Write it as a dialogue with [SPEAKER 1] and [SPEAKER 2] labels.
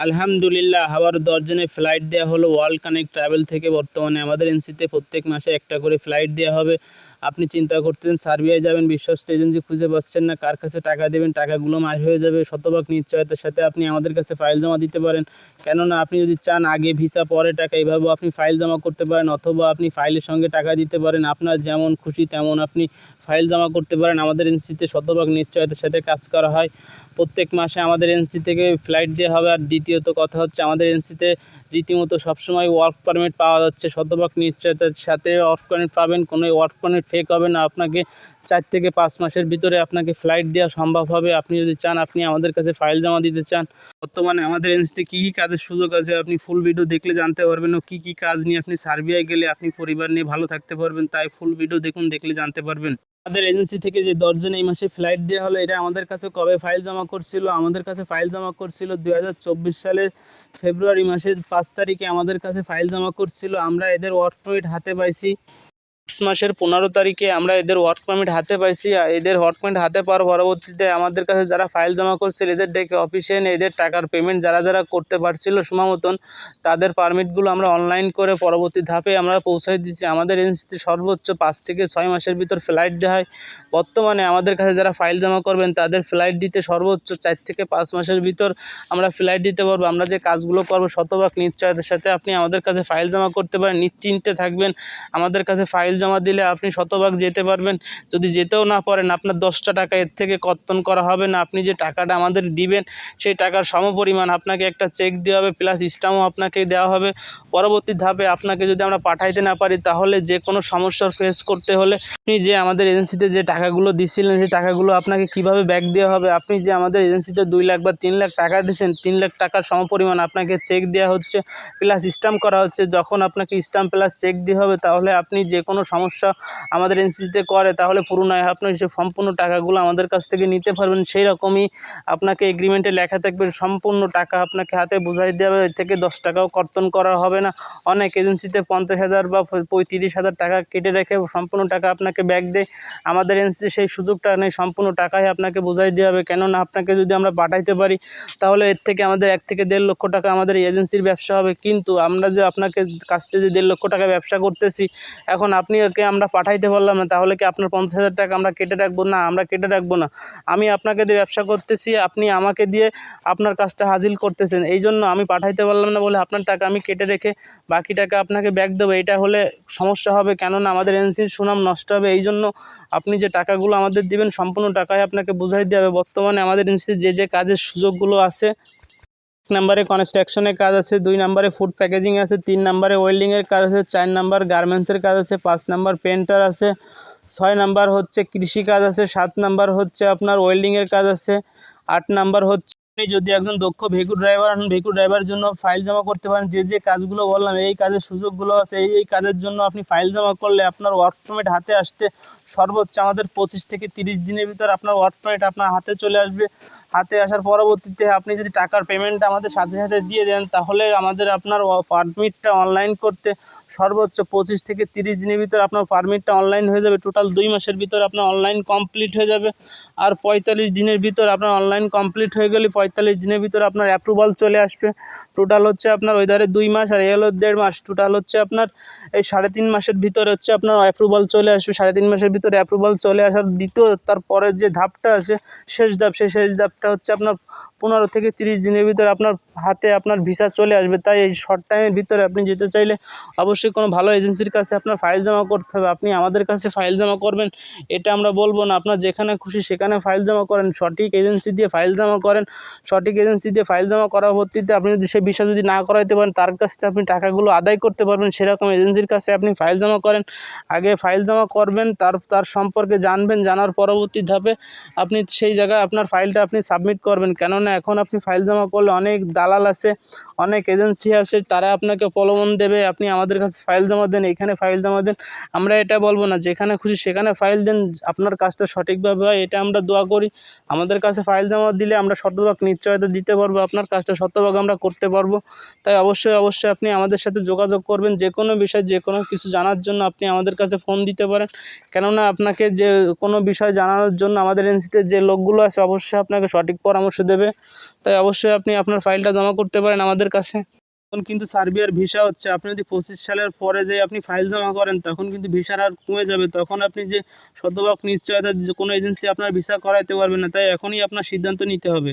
[SPEAKER 1] আলহামদুলিল্লাহ হাওয়ার দশজনের ফ্লাইট দেওয়া হলো। ওয়ার্ল্ড কানেক্ট ট্রাভেল থেকে বর্তমানে আমাদের এনসিতে প্রত্যেক মাসে একটা করে ফ্লাইট দেওয়া হবে। আপনি চিন্তা করতেন সার্বিয়ায় যাবেন, বিশ্বস্ত এজেন্সি খুঁজে পাচ্ছেন না, কার কাছে টাকা দেবেন, টাকাগুলো মার হয়ে যাবে, শতভাগ নিশ্চয়তার সাথে আপনি আমাদের কাছে ফাইল জমা দিতে পারেন। কেননা আপনি যদি চান আগে ভিসা, পরে টাকা এইভাবেও আপনি ফাইল জমা করতে পারেন অথবা আপনি ফাইলের সঙ্গে টাকা দিতে পারেন, আপনার যেমন খুশি তেমন আপনি ফাইল জমা করতে পারেন। আমাদের এনসিতে শতভাগ নিশ্চয়তার সাথে কাজ করা হয়। প্রত্যেক মাসে আমাদের এনসি থেকে ফ্লাইট দেওয়া হবে আর দ্বিতীয়ত কথা হচ্ছে, আমাদের এনসিতে রীতিমতো সবসময় ওয়ার্ক পারমিট পাওয়া যাচ্ছে। শতভাগ নিশ্চয়তার সাথে ওয়ার্ক পারমিট পাবেন, কোনো ওয়ার্ক পারমিট ফেক হবে না, আপনাকে চার থেকে পাঁচ মাসের ভিতরে আপনাকে ফ্লাইট দেওয়া সম্ভব হবে। আপনি যদি চান, আপনি আমাদের কাছে ফাইল জমা দিতে চান। বর্তমানে আমাদের এনসিতে কী কী কাজের সুযোগ আছে, আপনি ফুল ভিডিও দেখলে জানতে পারবেন। ও কী কী কাজ নিয়ে আপনি সার্বিয়ায় গেলে আপনি পরিবার নিয়ে ভালো থাকতে পারবেন, তাই ফুল ভিডিও দেখুন, দেখলে জানতে পারবেন। আমাদের এজেন্সি থেকে যে দশজন এই মাসে ফ্লাইট দেওয়া হলো, এটা আমাদের কাছে কবে ফাইল জমা করছিল? আমাদের কাছে ফাইল জমা করছিল দু হাজার চব্বিশ সালের ফেব্রুয়ারি মাসের পাঁচ তারিখে আমাদের কাছে ফাইল জমা করছিল। আমরা এদের ওয়ার্ক হাতে পাইছি। মাসের পনেরো তারিখে আমরা এদের ওয়ার্ক পারমিট হাতে পাইছি এদের ওয়ার্ক পারমিট হাতে পাওয়ার পরবর্তীতে আমাদের কাছে যারা ফাইল জমা করছিল, এদের ডেকে অফিসে এনে এদের টাকার পেমেন্ট যারা যারা করতে পারছিল সময় মতন, তাদের পারমিটগুলো আমরা অনলাইন করে পরবর্তী ধাপে আমরা পৌঁছাই দিচ্ছি আমাদের এজেন্সিতে সর্বোচ্চ পাঁচ থেকে ছয় মাসের ভিতর ফ্লাইট দেওয়া হয়। বর্তমানে আমাদের কাছে যারা ফাইল জমা করবেন, তাদের ফ্লাইট দিতে সর্বোচ্চ চার থেকে পাঁচ মাসের ভিতর আমরা ফ্লাইট দিতে পারব। আমরা যে কাজগুলো করব, শতভাগ নিশ্চয়তার সাথে আপনি আমাদের কাছে ফাইল জমা করতে পারেন। নিশ্চিন্তে থাকবেন। আমাদের কাছে ফাইল জমা দিলে আপনি শতভাগ যেতে পারবেন। যদি যেতেও না পারেন, আপনার দশটা টাকা এর থেকে কর্তন করা হবে না। আপনি যে টাকাটা আমাদের দিবেন, সেই টাকার সমপরিমাণ আপনাকে একটা চেক দেওয়া হবে প্লাস স্টাম্পও আপনাকে দেওয়া হবে। পরবর্তী ধাপে আপনাকে যদি আমরা পাঠাইতে না পারি, তাহলে যে কোনো সমস্যার ফেস করতে হলে আপনি যে আমাদের এজেন্সিতে যে টাকাগুলো দিচ্ছিলেন সেই টাকাগুলো আপনাকে কীভাবে ব্যাক দেওয়া হবে? আপনি যে আমাদের এজেন্সিতে দুই লাখ বা তিন লাখ টাকা দিয়েছেন তিন লাখ টাকার সমপরিমাণ আপনাকে চেক দেওয়া হচ্ছে প্লাস স্ট্যাম্প করা হচ্ছে, যখন আপনাকে স্টাম্প প্লাস চেক দেওয়া হবে, তাহলে আপনি যে কোনো সমস্যা আমাদের এজেন্সিতে করে, তাহলে পুরোনায় আপনি সে সম্পূর্ণ টাকাগুলো আমাদের কাছ থেকে নিতে পারবেন। সেই রকমই আপনাকে এগ্রিমেন্টে লেখা থাকবে, সম্পূর্ণ টাকা আপনাকে হাতে বুঝাই দেওয়া হবে থেকে দশ টাকাও কর্তন করা হবে। না। অনেক এজেন্সিতে পঞ্চাশ হাজার বা পঁয়ত্রিশ হাজার টাকা কেটে রেখে সম্পূর্ণ টাকা আপনাকে ব্যাক দেয়। আমাদের এজেন্সিতে সেই সুযোগটা নেই, সম্পূর্ণ টাকাই আপনাকে বোঝাই দেওয়া হবে। কেননা আপনাকে যদি আমরা পাঠাইতে পারি, তাহলে এর থেকে আমাদের এক থেকে দেড় লক্ষ টাকা আমাদের এজেন্সির ব্যবসা হবে। কিন্তু আমরা যে আপনাকে কাছ থেকে দেড় লক্ষ টাকা ব্যবসা করতেছি, এখন আপনি ওকে আমরা পাঠাইতে পারলাম না, তাহলে কি আপনার পঞ্চাশ হাজার টাকা আমরা কেটে রাখব? না, আমরা কেটে রাখব না। আমি আপনাকে দিয়ে ব্যবসা করতেছি, আপনি আমাকে দিয়ে আপনার কাজটা হাজির করতেছেন। এই জন্য আমি পাঠাইতে পারলাম না বলে আপনার টাকা আমি কেটে রেখে বাকি টাকা আপনাকে ব্যাক দেবো। এটা হলে সমস্যা হবে। কেননা আমাদের এজেন্সির সুনাম নষ্ট হবে। এই জন্য আপনি যে টাকাগুলো আমাদের দিবেন, সম্পূর্ণ টাকাই আপনাকে বুঝাই দেওয়া হবে বর্তমানে আমাদের এজেন্সির যে যে কাজের সুযোগগুলো আছে, এক নম্বরে কনস্ট্রাকশনের কাজ আছে, দুই নম্বরে ফুড প্যাকেজিং আছে, তিন নম্বরে ওয়েল্ডিংয়ের কাজ আছে, চার নম্বর গার্মেন্টসের কাজ আছে, পাঁচ নম্বর পেন্টার আছে, ছয় নাম্বার হচ্ছে কৃষি কাজ আছে, সাত নাম্বার হচ্ছে আপনার ওয়েল্ডিংয়ের কাজ আছে, আট নাম্বার হচ্ছে আপনি যদি একজন দক্ষ ভেহিকুল ড্রাইভার হন ভেহিকুল ড্রাইভারের জন্য ফাইল জমা করতে পারেন। যে যে কাজগুলো বললাম, এই কাজের সুযোগগুলো আছে, এই এই কাজের জন্য আপনি ফাইল জমা করলে আপনার ওয়ার্ক পারমিট হাতে আসতে সর্বোচ্চ আমাদের পঁচিশ থেকে তিরিশ দিনের ভিতর আপনার ওয়ার্ক পারমিট আপনার হাতে চলে আসবে। হাতে আসার পরবর্তীতে আপনি যদি টাকার পেমেন্ট আমাদের সাথে সাথে দিয়ে দেন, তাহলে আমাদের আপনার পারমিটটা অনলাইন করতে সর্বোচ্চ পঁচিশ থেকে তিরিশ দিনের ভিতর আপনার পারমিটটা অনলাইন হয়ে যাবে। টোটাল দুই মাসের ভিতর আপনার অনলাইন কমপ্লিট হয়ে যাবে। আর পঁয়তাল্লিশ দিনের ভিতর আপনার অনলাইন কমপ্লিট হয়ে গেলে পঁয়তাল্লিশ দিনের ভিতর আপনার অ্যাপ্রুভাল চলে আসবে। টোটাল হচ্ছে আপনার ওই ধারে দুই মাস আর এ হলো দেড় মাস। টোটাল হচ্ছে আপনার এই সাড়ে তিন মাসের ভিতরে হচ্ছে আপনার অ্যাপ্রুভাল চলে আসবে। সাড়ে তিন মাসের ভিতরে অ্যাপ্রুভাল চলে আসার দ্বিতীয় তারপরের যে ধাপটা আছে, শেষ ধাপ, সেই শেষ ধাপটা হচ্ছে আপনার পনেরো থেকে তিরিশ দিনের ভিতরে আপনার হাতে আপনার ভিসা চলে আসবে। তাই এই শর্ট টাইমের ভিতরে আপনি যেতে চাইলে অবশ্যই কোনো ভালো এজেন্সির কাছে আপনার ফাইল জমা করতে হবে। আপনি আমাদের কাছে ফাইল জমা করবেন, এটা আমরা বলব না। আপনার যেখানে খুশি সেখানে ফাইল জমা করেন, সঠিক এজেন্সি দিয়ে ফাইল জমা করেন। সঠিক এজেন্সি দিয়ে ফাইল জমা করার পরবর্তীতে আপনি যদি সে বিষয় যদি না করাইতে পারেন, তার কাছ থেকে আপনি টাকাগুলো আদায় করতে পারবেন। সেরকম এজেন্সির কাছে আপনি ফাইল জমা করেন। আগে ফাইল জমা করবেন, তার তার সম্পর্কে জানবেন। জানার পরবর্তী ধাপে আপনি সেই জায়গায় আপনার ফাইলটা আপনি সাবমিট করবেন। কেননা এখন আপনি ফাইল জমা করলে অনেক দালাল আছে, অনেক এজেন্সি আছে, তারা আপনাকে প্রলোভন দেবে। আপনি আমাদের কাছে ফাইল জমা দেন, এখানে ফাইল জমা দেন, আমরা এটা বলব না, যেখানে খুশি সেখানে ফাইল দেন, আপনার কাজটা সঠিকভাবে হয়, এটা আমরা দোয়া করি। আমাদের কাছে ফাইল জমা দিলে আমরা শতভাগ নিশ্চয়তা দিতে পারব, আপনার কাজটা শতভাগ আমরা করতে পারব। তাই অবশ্যই অবশ্যই আপনি আমাদের সাথে যোগাযোগ করবেন, যে কোনো বিষয়, যে কোনো কিছু জানার জন্য আপনি আমাদের কাছে ফোন দিতে পারেন। কেননা আপনাকে যে কোনো বিষয় জানানোর জন্য আমাদের এজেন্সিতে যে লোকগুলো আছে, অবশ্যই আপনাকে সঠিক পরামর্শ দেবে। তাই অবশ্যই আপনি আপনার ফাইলটা জমা করতে পারেন আমাদের কাছে। এখন কিন্তু সার্বিয়ার ভিসা হচ্ছে। আপনি যদি পঁচিশ সালের পরে যে আপনি ফাইল জমা করেন, তখন কিন্তু ভিসার হার কমে যাবে। তখন আপনি যে শতভাগ নিশ্চয়তা কোনো এজেন্সি আপনার ভিসা করাইতে পারবে না, তাই এখনই আপনার সিদ্ধান্ত নিতে হবে।